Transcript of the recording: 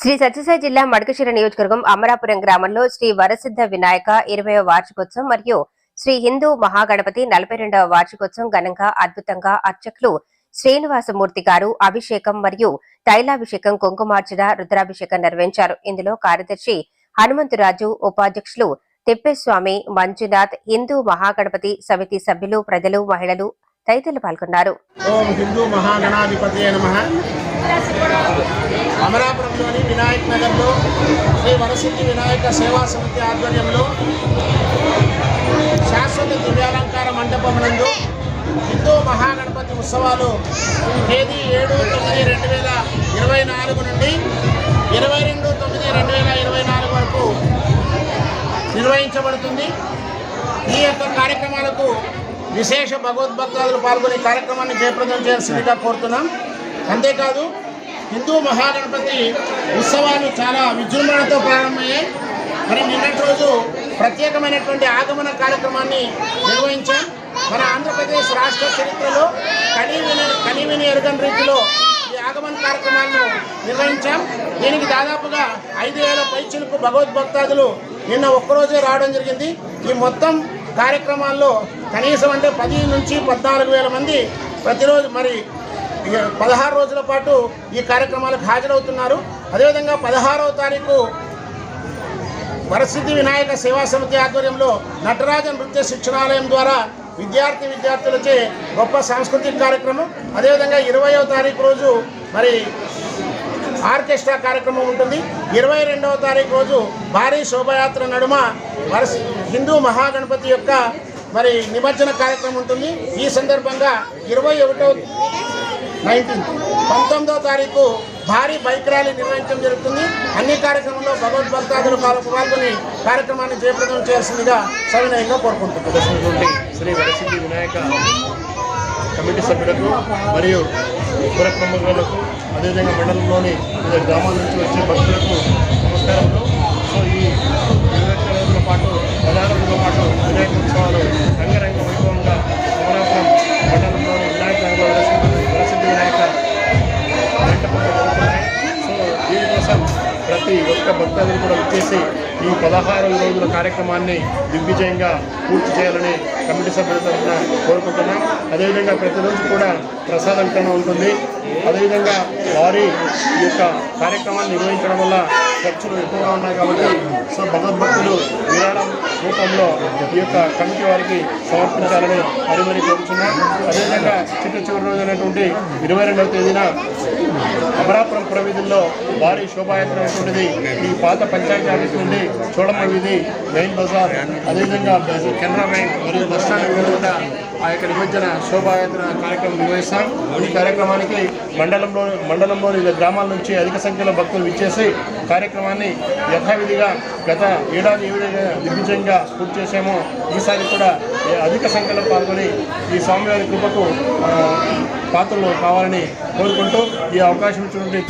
శ్రీ సత్యసాయి జిల్లా మడకశిర నియోజకవర్గం అమరాపురం గ్రామంలో శ్రీ వరసిద్ధ వినాయక ఇరవయో వార్షికోత్సవం మరియు శ్రీ హిందూ మహాగణపతి నలభై రెండవ వార్షికోత్సవం ఘనంగా అద్భుతంగా అర్చకులు శ్రీనివాసమూర్తి గారు అభిషేకం మరియు తైలాభిషేకం కుంకుమార్చన రుద్రాభిషేకం నిర్వహించారు. ఇందులో కార్యదర్శి హనుమంతురాజు ఉపాధ్యక్షులు తిప్పేస్వామి మంజునాథ్ హిందూ మహాగణపతి సమితి సభ్యులు ప్రజలు మహిళలు తదితరులు పాల్గొన్నారు. అమరాపురంలోని వినాయక్ నగర్లో శ్రీ వరసిద్ధి వినాయక సేవా సమితి ఆధ్వర్యంలో శాశ్వత దివ్యాలంకార మండపం నందు హిందూ మహాగణపతి ఉత్సవాలు తేదీ ఏడు తొమ్మిది రెండు వేల ఇరవై నాలుగు నుండి ఇరవై రెండు తొమ్మిది రెండు వేల ఇరవై నాలుగు వరకు నిర్వహించబడుతుంది. ఈ యొక్క కార్యక్రమాలకు విశేష భగవద్భక్తులు పాల్గొని కార్యక్రమాన్ని జయప్రదం చేయాల్సిందిగా కోరుతున్నాం. అంతేకాదు హిందూ మహాగణపతి ఉత్సవాలు చాలా విజృంభణతో ప్రారంభమయ్యాయి. మరి నిన్నటి రోజు ప్రత్యేకమైనటువంటి ఆగమన కార్యక్రమాన్ని నిర్వహించాం. మన ఆంధ్రప్రదేశ్ రాష్ట్ర చరిత్రలో కనీవిని కనీవిని ఎరుగని రీతిలో ఈ ఆగమన కార్యక్రమాలను నిర్వహించాం. దీనికి దాదాపుగా ఐదు వేల పైచులకు భగవద్భక్తాదులు నిన్న ఒక్కరోజే రావడం జరిగింది. ఈ మొత్తం కార్యక్రమాల్లో కనీసం అంటే పది నుంచి పద్నాలుగు వేల మంది ప్రతిరోజు మరి పదహారు రోజుల పాటు ఈ కార్యక్రమాలకు హాజరవుతున్నారు. అదేవిధంగా పదహారవ తారీఖు వరసిద్ధి వినాయక సేవా సమితి ఆధ్వర్యంలో నటరాజ నృత్య శిక్షణాలయం ద్వారా విద్యార్థి విద్యార్థులచే గొప్ప సాంస్కృతిక కార్యక్రమం. అదేవిధంగా ఇరవయో తారీఖు రోజు మరి ఆర్కెస్ట్రా కార్యక్రమం ఉంటుంది. ఇరవై రెండవ తారీఖు రోజు భారీ శోభయాత్ర నడుమ వరస హిందూ మహాగణపతి యొక్క మరి నిమజ్జన కార్యక్రమం ఉంటుంది. ఈ సందర్భంగా ఇరవై ఒకటో నైన్టీన్. పంతొమ్మిదవ తారీఖు భారీ బైక్ ర్యాలీ నిర్వహించడం జరుగుతుంది. అన్ని కార్యక్రమంలో భగవద్భక్తాదులు పాల్గొని కార్యక్రమాన్ని జయప్రదం చేయాల్సిందిగా సవినయంగా కోరుకుంటున్నాను శ్రీ వరసిద్ధి వినాయక కమిటీ సభ్యులకు మరియు పుర ప్రముఖులకు అదేవిధంగా మండలంలోని వివిధ గ్రామాల నుంచి వచ్చే భక్తులకు నమస్కారంలో సో ఈ ప్రతి ఒక్క భక్తులు కూడా వచ్చేసి ఈ పదహారు రోజుల కార్యక్రమాన్ని దిగ్విజయంగా పూర్తి చేయాలని కమిటీ సభ్యుల తరఫున కోరుకుంటున్నాం. అదేవిధంగా ప్రతిరోజు కూడా ప్రసాద వితరణ ఉంటుంది. అదేవిధంగా వారి ఈ యొక్క కార్యక్రమాన్ని నిర్వహించడం వల్ల ఖర్చులు ఎక్కువగా ఉన్నాయి కాబట్టి సో భగవద్భక్తులు విరాళం రూపంలో ఈ యొక్క కమిటీ వారికి సమర్పించాలని మరి మరి కోరుచున్నాం. అదేవిధంగా చిట్ట చివరి రోజు ఇరవై రెండవ తేదీన అమరాపురం పురవీధుల్లో భారీ శోభాయాత్ర అనేటువంటిది ఈ పాత పంచాయతీ ఆఫీస్ నుండి చూడమ్మ వీధి మెయిన్ బజార్. అదేవిధంగా కెనరా బ్యాంక్ మరియు బస్ స్టాండ్ కూడా ఆ యొక్క నిమజ్జన శోభాయాత్ర కార్యక్రమం నిర్వహిస్తాం. ఈ కార్యక్రమానికి మండలంలో మండలంలోని వివిధ గ్రామాల నుంచి అధిక సంఖ్యలో భక్తులు విచ్చేసి కార్యక్రమాన్ని యథావిధిగా గత ఏడాది ఏ విధంగా దిగ్విజయంగా పూర్తి చేశామో ఈసారి కూడా అధిక సంఖ్యలో పాల్గొని ఈ స్వామివారి కృపకు పాత్రలు కావాలని కోరుకుంటూ ఈ అవకాశం ఇచ్చినటువంటి